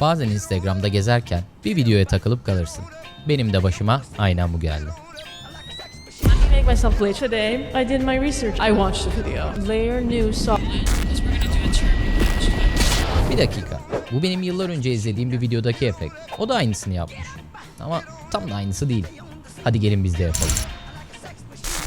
Bazen Instagram'da gezerken bir videoya takılıp kalırsın. Benim de başıma aynen bu geldi. Bir dakika. Bu benim yıllar önce izlediğim bir videodaki efekt. O da aynısını yapmış. Ama tam da aynısı değil. Hadi gelin biz de yapalım.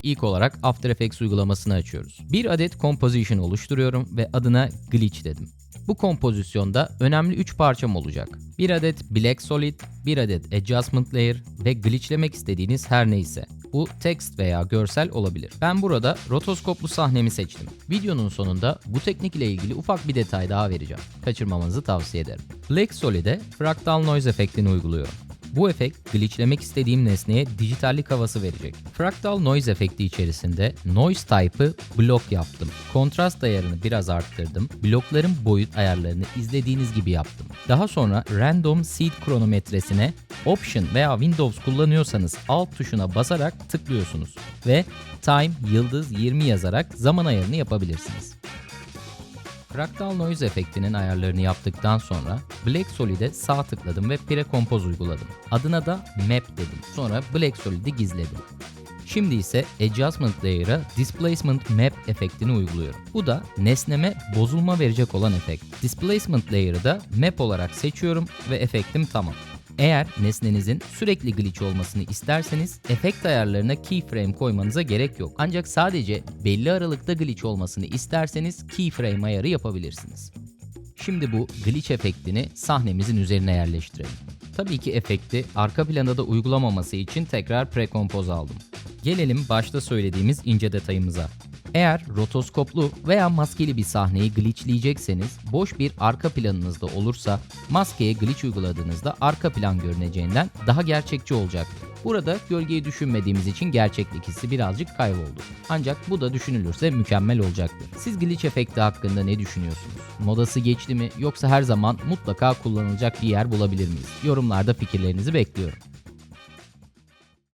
İlk olarak After Effects uygulamasını açıyoruz. Bir adet composition oluşturuyorum ve adına glitch dedim. Bu kompozisyonda önemli 3 parçam olacak. Bir adet Black Solid, bir adet Adjustment Layer ve glitchlemek istediğiniz her neyse. Bu text veya görsel olabilir. Ben burada rotoskoplu sahnemi seçtim. Videonun sonunda bu teknik ile ilgili ufak bir detay daha vereceğim. Kaçırmamanızı tavsiye ederim. Black Solid'e Fractal Noise efektini uyguluyorum. Bu efekt glitchlemek istediğim nesneye dijitallik havası verecek. Fractal Noise efekti içerisinde Noise Type'ı blok yaptım. Kontrast ayarını biraz arttırdım. Blokların boyut ayarlarını izlediğiniz gibi yaptım. Daha sonra Random Seed kronometresine Option veya Windows kullanıyorsanız Alt tuşuna basarak tıklıyorsunuz ve Time yıldız 20 yazarak zaman ayarını yapabilirsiniz. Fractal Noise efektinin ayarlarını yaptıktan sonra Black Solid'e sağ tıkladım ve Pre-Compose uyguladım. Adına da Map dedim. Sonra Black Solid'i gizledim. Şimdi ise Adjustment Layer'a Displacement Map efektini uyguluyorum. Bu da nesneme bozulma verecek olan efekt. Displacement Layer'ı da Map olarak seçiyorum ve efektim tamam. Eğer nesnenizin sürekli glitch olmasını isterseniz efekt ayarlarına keyframe koymanıza gerek yok. Ancak sadece belli aralıkta glitch olmasını isterseniz keyframe ayarı yapabilirsiniz. Şimdi bu glitch efektini sahnemizin üzerine yerleştirelim. Tabii ki efekti arka planda da uygulamaması için tekrar prekompoz aldım. Gelelim başta söylediğimiz ince detayımıza. Eğer rotoskoplu veya maskeli bir sahneyi glitchleyecekseniz boş bir arka planınızda olursa maskeye glitch uyguladığınızda arka plan görüneceğinden daha gerçekçi olacaktır. Burada gölgeyi düşünmediğimiz için gerçeklik hissi birazcık kayboldu. Ancak bu da düşünülürse mükemmel olacaktır. Siz glitch efekti hakkında ne düşünüyorsunuz? Modası geçti mi yoksa her zaman mutlaka kullanılacak bir yer bulabilir miyiz? Yorumlarda fikirlerinizi bekliyorum.